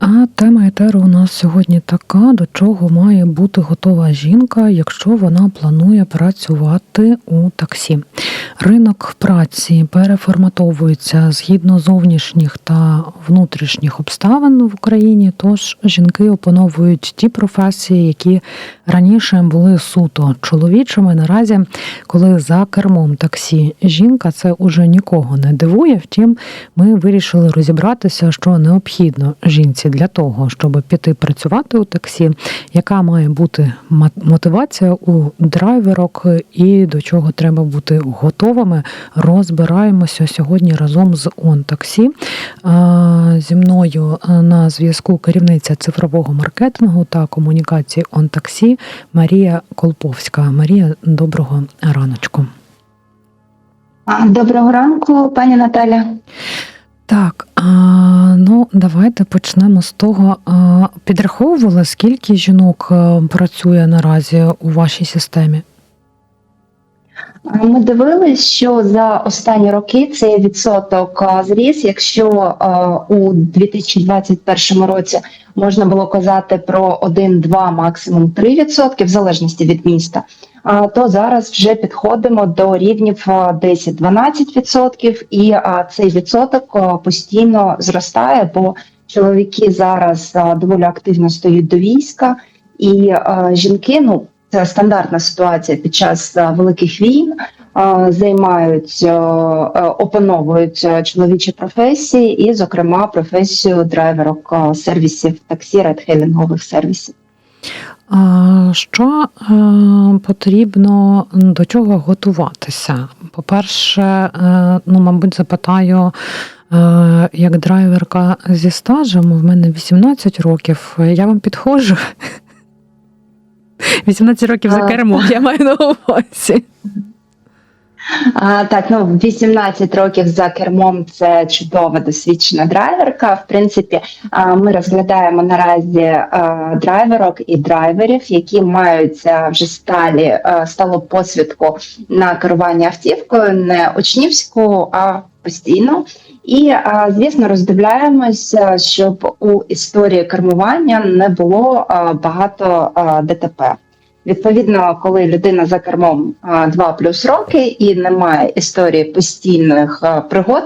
А тема етеру у нас сьогодні така: до чого має бути готова жінка, якщо вона планує працювати у таксі. Ринок праці переформатовується згідно зовнішніх та внутрішніх обставин в Україні. Тож жінки опановують ті професії, які раніше були суто чоловічими. Наразі, коли за кермом таксі жінка, це уже нікого не дивує. Втім, ми вирішили розібратися, що необхідно жінці для того, щоб піти працювати у таксі, яка має бути мотивація у драйверок і до чого треба бути готовими. Розбираємося сьогодні разом з Он Таксі. Зі мною на зв'язку керівниця цифрового маркетингу та комунікації Он Таксі Марія Колповська. Марія, доброго раночку. Доброго ранку, пані Наталя. Так, ну давайте почнемо з того. Підраховували, скільки жінок працює наразі у вашій системі? Ми дивились, що за останні роки цей відсоток зріс. Якщо у 2021 році можна було казати про 1-2, максимум 3%, в залежності від міста, то зараз вже підходимо до рівнів 10-12%, і цей відсоток постійно зростає, бо чоловіки зараз доволі активно стають до війська, і жінки, ну це стандартна ситуація під час великих війн. Займають, опановують чоловічі професії, і, зокрема, професію драйверок сервісів таксі, редхейлінгових сервісів. Що е, потрібно до чого готуватися? По-перше, е, ну, мабуть, запитаю, е, як драйверка зі стажем, в мене 18 років. Я вам підходжу. 18 років за кермо, я маю на увазі. А, так, ну 18 років за кермом це чудова досвідчена драйверка. В принципі, а, ми розглядаємо наразі а, драйверок і драйверів, які мають а, вже сталі а, сталу посвідку на керування автівкою, не учнівську, а постійно. І а, звісно, роздивляємося, щоб у історії кермування не було а, багато а, ДТП. Відповідно, коли людина за кермом а, 2 плюс роки і немає історії постійних пригод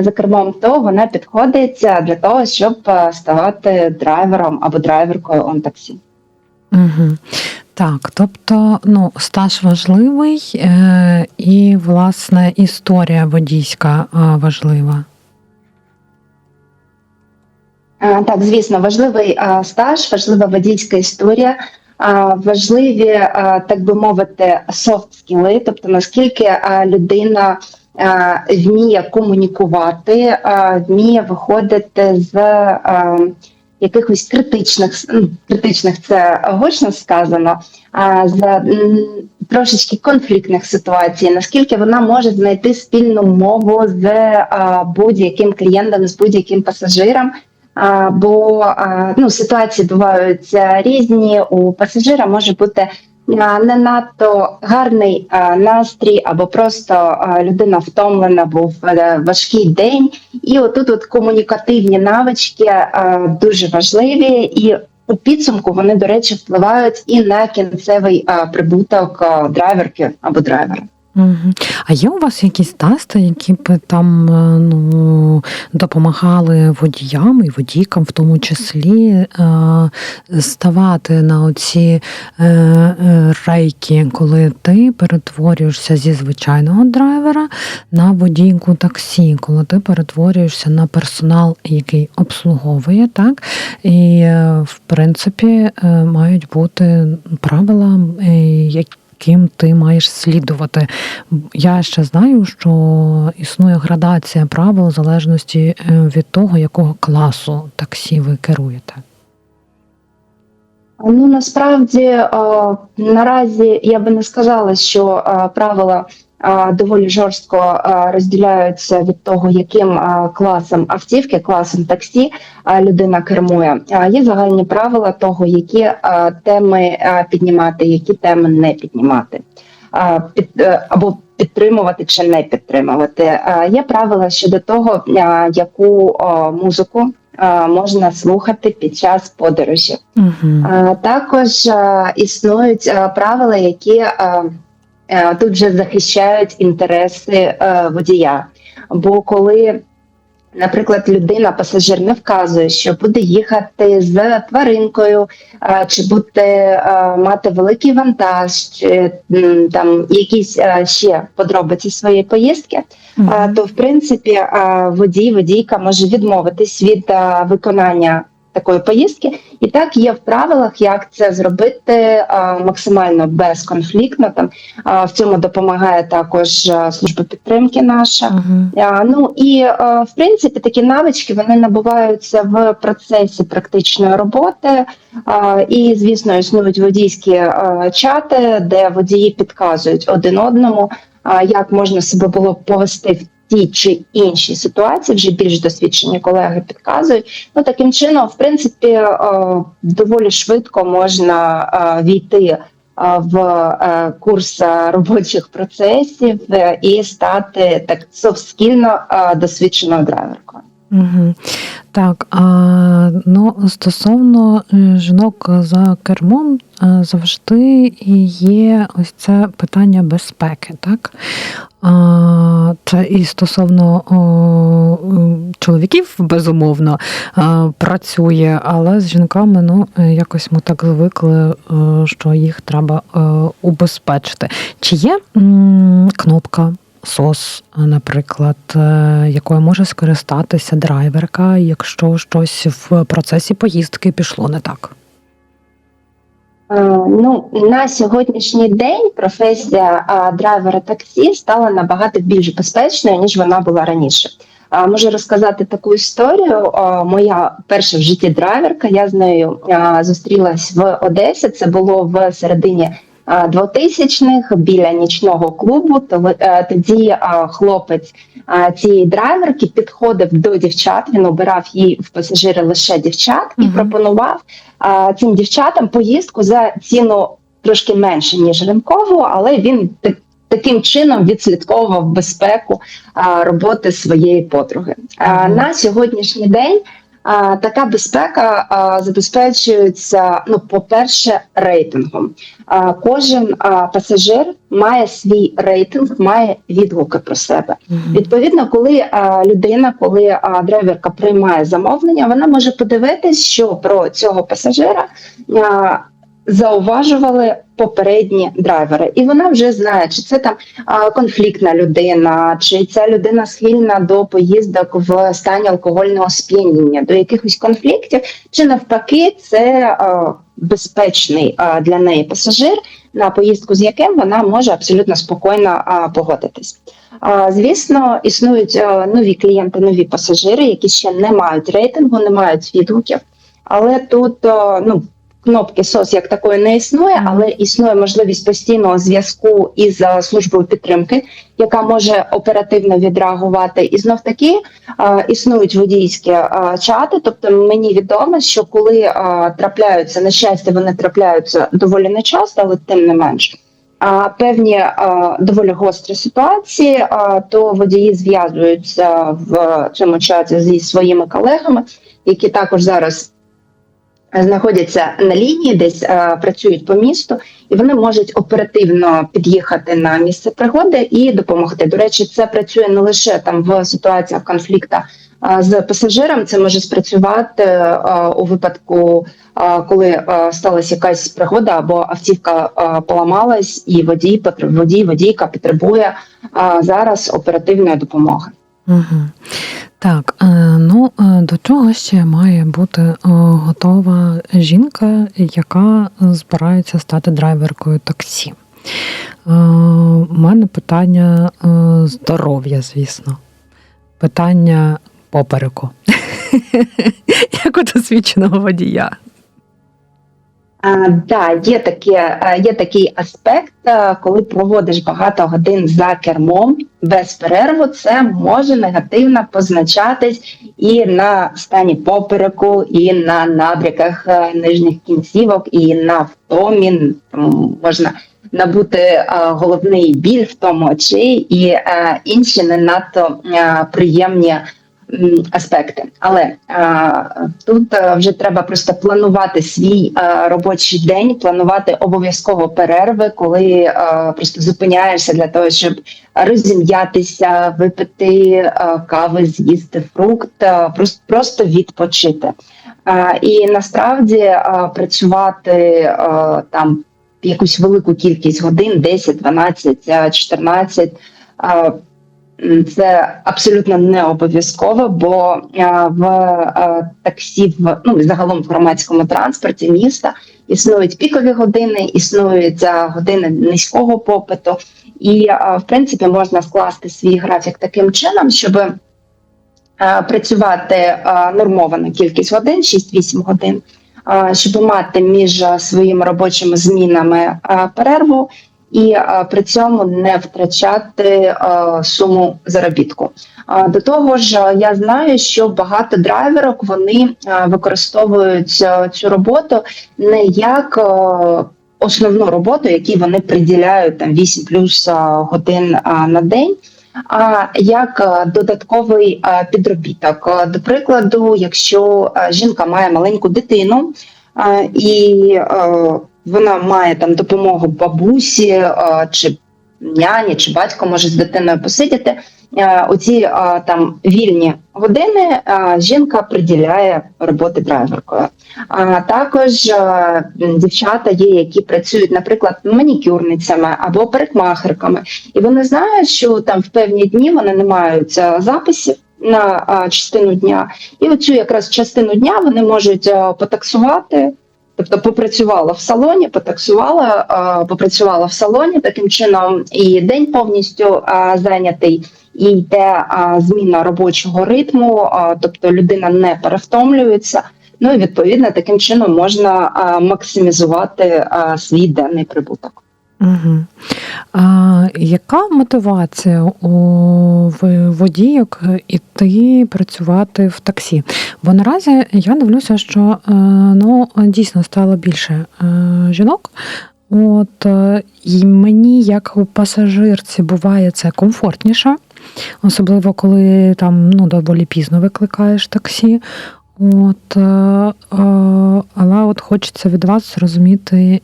за кермом, то вона підходить для того, щоб ставати драйвером або драйверкою он таксі. Угу. Так, тобто, ну, стаж важливий е, і, власне, історія водійська важлива. Так, звісно, важливий стаж, важлива водійська історія, важливі, так би мовити, софт-скіли, тобто наскільки людина вміє комунікувати, вміє виходити з якихось критичних, ну, критичних це гучно сказано, з трошечки конфліктних ситуацій, наскільки вона може знайти спільну мову з будь-яким клієнтом, з будь-яким пасажиром. Бо ну, ситуації бувають різні. У пасажира може бути не надто гарний настрій, або просто людина втомлена, був е, важкий день. І отут от комунікативні навички дуже важливі, і у підсумку вони, до речі, впливають і на кінцевий а, прибуток а, драйверки або драйвера. А є у вас якісь тести, які б там е, ну, допомагали водіям і водійкам, в тому числі, е, ставати на оці е, рейки, коли ти перетворюєшся зі звичайного драйвера на водійку таксі, коли ти перетворюєшся на персонал, який обслуговує, так? І, в принципі, мають бути правила, які яким ти маєш слідувати. Я ще знаю, що існує градація правил в залежності е, від того, якого класу таксі ви керуєте. Ну насправді е, наразі я би не сказала, що е, правила доволі жорстко розділяються від того, яким класом автівки, класом таксі людина кермує. Є загальні правила того, які теми піднімати, які теми не піднімати. під е, або підтримувати чи не підтримувати. Є правила щодо того, яку музику можна слухати під час подорожі. А, Також існують правила, які тут вже захищають інтереси е, водія. Бо коли, наприклад, людина, пасажир не вказує, що буде їхати з тваринкою, чи буде мати великий вантаж, чи там якісь ще подробиці своєї поїздки, а, то в принципі водій, водійка може відмовитись від виконання такої поїздки, і так є в правилах, як це зробити а, максимально безконфліктно. Там а, в цьому допомагає також служба підтримки наша. Угу. А, Ну і е, в принципі такі навички вони набуваються в процесі практичної роботи. А, І звісно, існують водійські е, чати, де водії підказують один одному, а, як можна себе було повести в тій чи інші ситуації. Вже більш досвідчені колеги підказують. Ну таким чином, в принципі, е, доволі швидко можна е, війти е, в курс робочих процесів і стати так совскільно досвідченою драйверкою. Угу. Так, а, ну, стосовно е, жінок за кермом е, завжди є ось це питання безпеки, так? А, Це і стосовно о, чоловіків, безумовно, а, працює, але з жінками ну, е, якось ми так звикли, е, що їх треба е, убезпечити. Чи є м, кнопка? СОС, наприклад, е, якою може скористатися драйверка, якщо щось в процесі поїздки пішло не так. Е, Ну на сьогоднішній день професія драйвера таксі стала набагато більш безпечною ніж вона була раніше. Можу розказати таку історію. Моя перша в житті драйверка. Я з нею зустрілась в Одесі. Це було в середині 2000-х біля нічного клубу. Е, Тоді хлопець цієї драйверки підходив до дівчат. Він обирав їй в пасажири лише дівчат і Мгм. пропонував цим дівчатам поїздку за ціну трошки менше ніж ринкову, але він так- таким чином відслідковував безпеку а, роботи своєї подруги. А, на сьогоднішній день. А, така безпека а, забезпечується, ну, по-перше, рейтингом. А, кожен а, пасажир має свій рейтинг, має відгуки про себе. Відповідно, коли а, людина, коли а, драйверка приймає замовлення, вона може подивитись, що про цього пасажира а, зауважували попередні драйвери, і вона вже знає, чи це там конфліктна людина, чи ця людина схильна до поїздок в стані алкогольного сп'яніння, до якихось конфліктів, чи навпаки, це безпечний для неї пасажир, на поїздку з яким вона може абсолютно спокійно погодитись. Звісно, існують нові клієнти, нові пасажири, які ще не мають рейтингу, не мають відгуків. Але тут ну, кнопки СОС як такої не існує, але існує можливість постійного зв'язку із службою підтримки, яка може оперативно відреагувати. І знов таки існують водійські чати. Тобто мені відомо, що коли трапляються на щастя, вони трапляються доволі нечасто, але тим не менш. А певні а, доволі гострі ситуації, а, то водії зв'язуються в цьому чаті зі своїми колегами, які також зараз знаходяться на лінії, десь а, працюють по місту, і вони можуть оперативно під'їхати на місце пригоди і допомогти. До речі, це працює не лише там в ситуаціях конфлікту а, з пасажиром. Це може спрацювати а, у випадку, а, коли а, сталася якась пригода або автівка а, поламалась, і водій водій, водійка потребує а, зараз оперативної допомоги. Угу. Так, е, ну е, до чого ще має бути е, готова жінка, яка збирається стати драйверкою таксі? У мене питання здоров'я, звісно. Питання попереку. Як у досвідченого водія. Да, є таке, є такий аспект, е, коли проводиш багато годин за кермом без перерву, це може негативно позначатись і на стані попереку, і на набряках е, нижніх кінцівок, і на втомі. Можна набути е, головний біль в тому очей і інші не надто приємні аспекти. Але тут е, вже треба просто планувати свій е, робочий день, планувати обов'язково перерви, коли е, просто зупиняєшся для того, щоб розім'ятися, випити кави, з'їсти фрукт, просто, відпочити. І насправді працювати там якусь велику кількість годин, 10, 12, е, 14, е, м, це абсолютно не обов'язково, бо в таксі, в ну загалом в громадському транспорті міста існують пікові години, існують години низького попиту, і в принципі можна скласти свій графік таким чином, щоб працювати нормовану кількість годин, 6-8 годин, щоб мати між своїми робочими змінами перерву і е, при цьому не втрачати е, суму заробітку. До того ж, е, я знаю, що багато драйверок вони використовують цю роботу не як основну роботу, якій вони приділяють там 8 плюс годин на день. А як додатковий підробіток, до прикладу, якщо жінка має маленьку дитину і вона має там допомогу бабусі е, чи няні, чи батько може з дитиною посидіти. е, Оці е, там вільні години жінка приділяє роботи драйверкою. А також дівчата є, які працюють, наприклад, манікюрницями або парикмахерками, і вони знають, що там в певні дні вони не мають записів на частину дня, і оцю якраз частину дня вони можуть потаксувати. Тобто попрацювала в салоні, потаксувала, попрацювала в салоні. Таким чином, і день повністю зайнятий, і йде зміна робочого ритму, тобто людина не перевтомлюється. Ну і відповідно таким чином можна максимізувати свій денний прибуток. Угу. А яка мотивація у водійок іти працювати в таксі? Бо наразі я дивлюся, що е, ну, дійсно стало більше е, жінок. От, е, і мені, як у пасажирці, буває це комфортніше, особливо коли там ну, доволі пізно викликаєш таксі. От, але от хочеться від вас зрозуміти,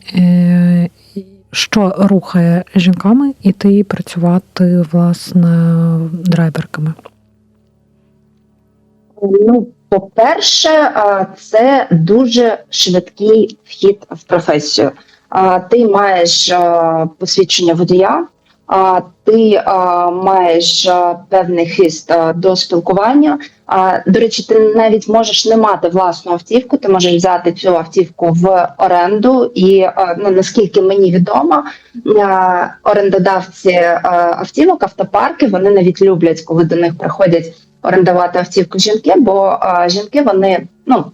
що рухає жінками іти працювати власне драйверками. Ну, по-перше, це дуже швидкий вхід в професію. Ти маєш посвідчення водія, ти маєш певний хист до спілкування. До речі, ти навіть можеш не мати власну автівку, ти можеш взяти цю автівку в оренду, і ну, наскільки мені відомо, орендодавці автівок, автопарки, вони навіть люблять, коли до них приходять орендувати автівку жінки, бо жінки вони ну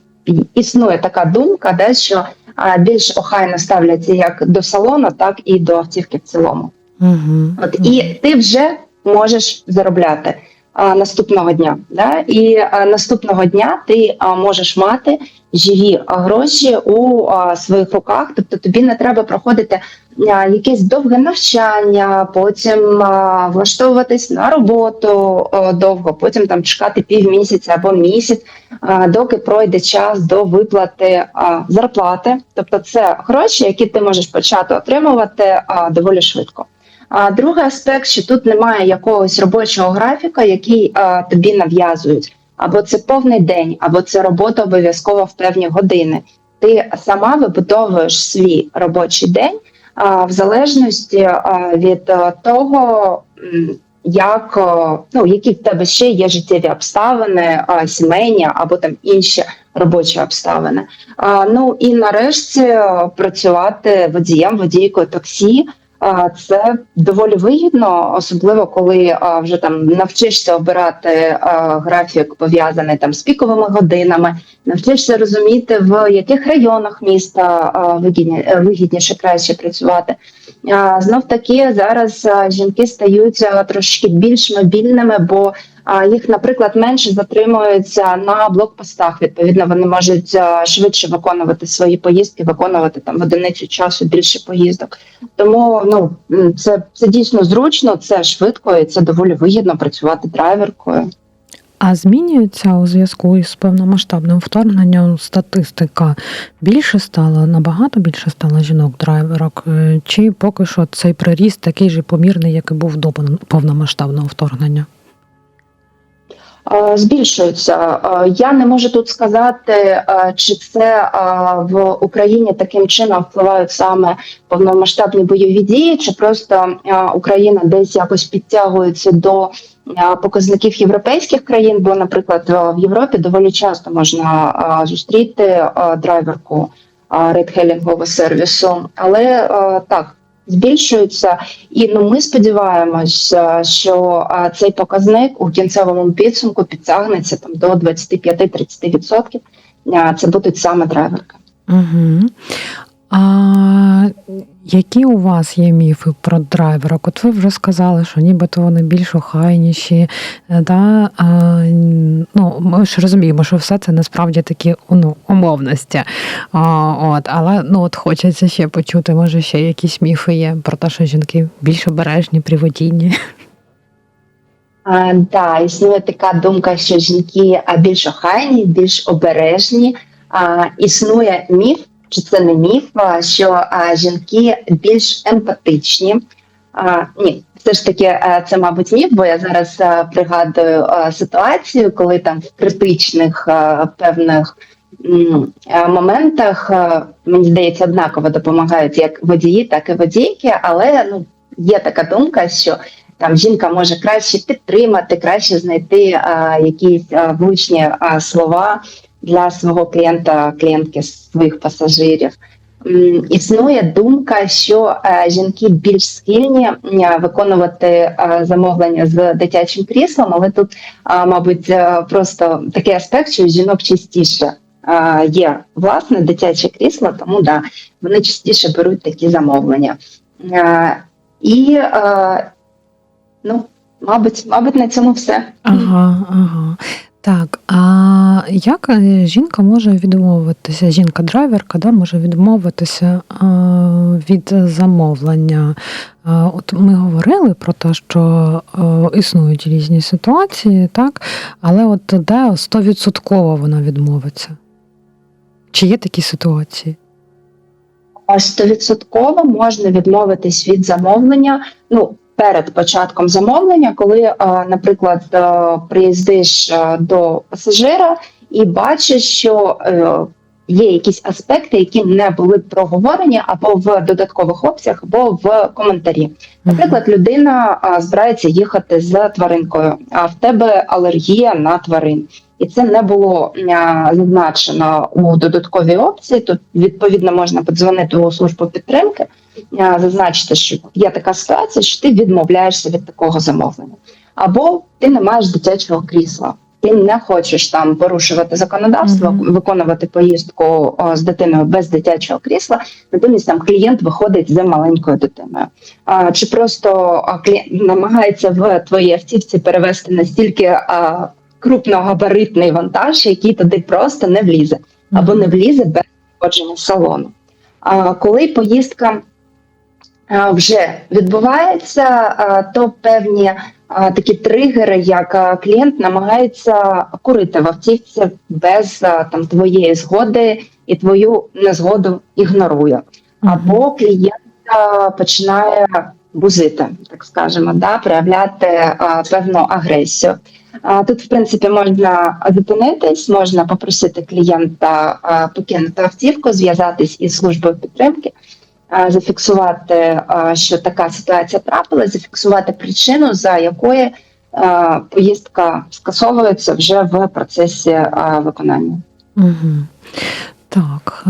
існує така думка, де що більш охайно ставляться як до салону, так і до автівки в цілому. Угу. От і ти вже можеш заробляти а, наступного дня. Да? І а, наступного дня ти а, можеш мати живі гроші у а, своїх руках. Тобто тобі не треба проходити а, якесь довге навчання, потім а, влаштовуватись на роботу а, довго, потім там чекати півмісяця або місяць, а, доки пройде час до виплати а, зарплати. Тобто, це гроші, які ти можеш почати отримувати а, доволі швидко. А другий аспект, що тут немає якогось робочого графіка, який а, тобі нав'язують, або це повний день, або це робота обов'язково в певні години. Ти сама вибудовуєш свій робочий день а, в залежності а, від а, того, як а, ну які в тебе ще є життєві обставини, а, сімейні або там інші робочі обставини. А, ну і нарешті працювати водієм, водійкою таксі. Це доволі вигідно, особливо коли вже там навчишся обирати графік пов'язаний там з піковими годинами, навчишся розуміти, в яких районах міста вигідні, вигідніше краще працювати. Знов таки зараз жінки стають трошки більш мобільними, бо їх, наприклад, менше затримуються на блокпостах. Відповідно, вони можуть швидше виконувати свої поїздки, виконувати там в одиницю часу більше поїздок. Тому ну це, це дійсно зручно, це швидко і це доволі вигідно працювати драйверкою. А змінюється у зв'язку із повномасштабним вторгненням статистика більше стало, набагато більше стало жінок-драйверок, Е, чи поки що цей приріст такий же помірний, як і був до пов- повномасштабного вторгнення? Е, Збільшуються. Е, Я не можу тут сказати, е, чи це в Україні таким чином впливають саме повномасштабні бойові дії, чи просто Україна десь якось підтягується до показників європейських країн. Бо, наприклад, в Європі доволі часто можна зустріти драйверку рейдхелінгового сервісу, але так. Збільшуються, і ну ми сподіваємося, що цей показник у кінцевому підсумку підтягнеться там до 25-30%. відсотків. Це будуть саме драйверки. Угу. А які у вас є міфи про драйверок? От ви вже сказали, що нібито вони більш охайніші. е, Да? А, ну, ми ж розуміємо, що все це насправді такі ну, умовності. А, от, але ну, от хочеться ще почути, може, ще якісь міфи є про те, що жінки більш обережні при водінні. А, да, існує така думка, що жінки більш охайні, більш обережні. А, існує міф, чи це не міф, що жінки більш емпатичні. Ні, все ж таки, це, мабуть, міф, бо я зараз пригадую ситуацію, коли там в критичних певних моментах, мені здається, однаково допомагають як водії, так і водійки, але ну, є така думка, що там жінка може краще підтримати, краще знайти а, якісь а, влучні слова для свого клієнта, клієнтки своїх пасажирів. Існує думка, що е, жінки більш схильні виконувати е, замовлення з дитячим кріслом, але тут, мабуть, е, просто такий аспект, що жінок частіше є власне дитяче крісло, тому да, вони частіше беруть такі замовлення. І ну, мабуть, мабуть, на цьому все. Ага, ага. Так, а як е, жінка може відмовитися, жінка-драйверка да, може відмовитися а, від замовлення? А, От ми говорили про те, що е, існують різні ситуації, так, але от де стовідсотково вона відмовиться? Чи є такі ситуації? Стовідсотково можна відмовитись від замовлення. Ну, перед початком замовлення, коли, е, наприклад, е, приїздиш е, до пасажира і бачиш, що є якісь аспекти, які не були проговорені або в додаткових опціях, або в коментарі. Наприклад, людина збирається їхати з тваринкою, а в тебе алергія на тварин. І це не було зазначено у додатковій опції. Тут відповідно можна подзвонити у службу підтримки, зазначити, що є така ситуація, що ти відмовляєшся від такого замовлення, або ти не маєш дитячого крісла. Ти не хочеш там порушувати законодавство, Мгм. виконувати поїздку о, з дитиною без дитячого крісла. Натомість там клієнт виходить з маленькою дитиною. А, чи просто а, клієнт намагається в твоїй автівці перевести настільки а, крупногабаритний вантаж, який туди просто не влізе, або не влізе без входження салону. А, коли поїздка вже відбувається, то певні такі тригери, як клієнт намагається курити в автівці без там твоєї згоди і твою незгоду ігнорує. Або клієнт починає бузити, так скажемо, да, проявляти певну агресію. Тут, в принципі, можна зупинитись, можна попросити клієнта покинути автівку, зв'язатись із службою підтримки, зафіксувати, що така ситуація трапилася, зафіксувати причину, за якої поїздка скасовується вже в процесі виконання. Угу. Так.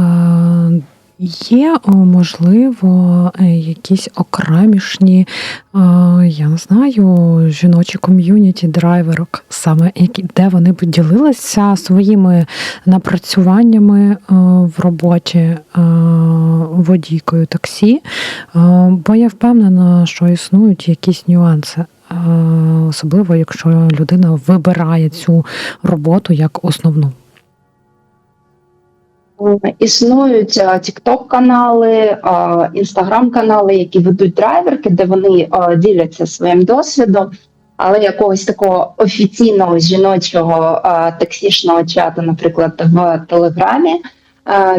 Є, можливо, е, якісь окремішні, е, я не знаю, жіночі ком'юніті драйверок, саме які, де вони поділилися своїми напрацюваннями е, в роботі водійкою таксі. Бо я впевнена, що існують якісь нюанси. особливо якщо людина вибирає цю роботу як основну. Е, Існують тікток канали, інстаграм канали, які ведуть драйверки, де вони е, діляться своїм досвідом, але якогось такого офіційного жіночого е, таксішного чату, наприклад, в Телеграмі.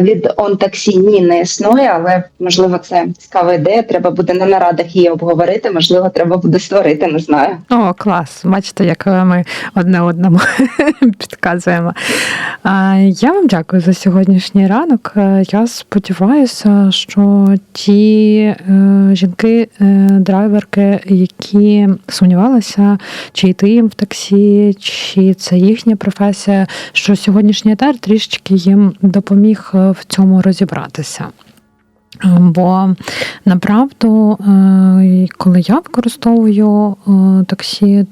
Від OnTaxi ні не існує, але можливо це цікава ідея. Треба буде на нарадах її обговорити. Можливо, треба буде створити, не знаю. О, клас! Бачите, як ми одне одному підказуємо. Я вам дякую за сьогоднішній ранок. Е, Я сподіваюся, що ті е, жінки, е, які сумнівалися, чи йти їм в таксі, чи це їхня професія, що сьогоднішній етер трішечки їм допоміг е, в цьому розібратися. Бо направду, е, коли я використовую е, таксі,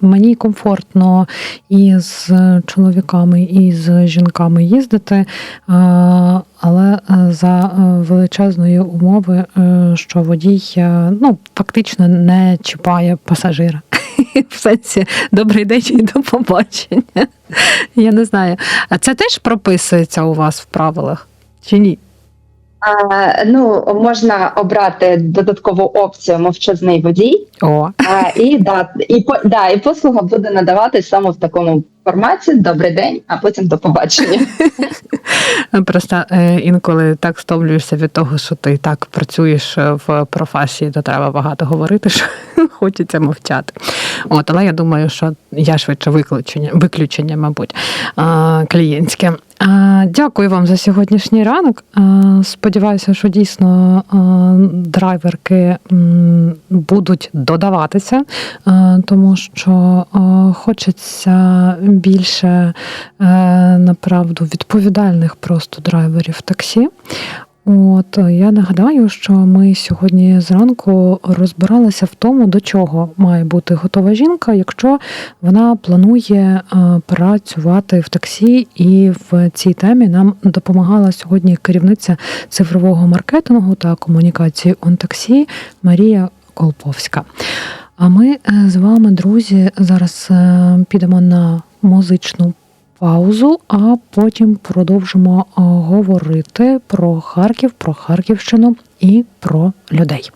мені комфортно і з чоловіками, і з жінками їздити, е, але за величезної умови, що водій ну, фактично не чіпає пасажира. В сенсі добрий день і до побачення. Я не знаю. А це теж прописується у вас в правилах чи ні? А, ну можна обрати додаткову опцію мовчазний водій. О, А, і да, і да, і послуга буде надаватись саме в такому форматі. Добрий день, а потім до побачення. Просто е, інколи так стомлюєшся від того, що ти так працюєш е, в професії, то треба багато говорити, що хочеться мовчати. От, але я думаю, що я швидше виключення, виключення, мабуть, клієнтське. Дякую вам за сьогоднішній ранок. Сподіваюся, що дійсно драйверки будуть додаватися, тому що хочеться більше е, направду відповідальних просто драйверів таксі. От е, я нагадаю, що ми сьогодні зранку розбиралися в тому, до чого має бути готова жінка, якщо вона планує е, працювати в таксі, і в цій темі нам допомагала сьогодні керівниця цифрового маркетингу та комунікації «Он-таксі» Марія Колповська. А ми е, з вами, друзі, зараз підемо на музичну паузу, а потім продовжимо говорити про Харків, про Харківщину і про людей.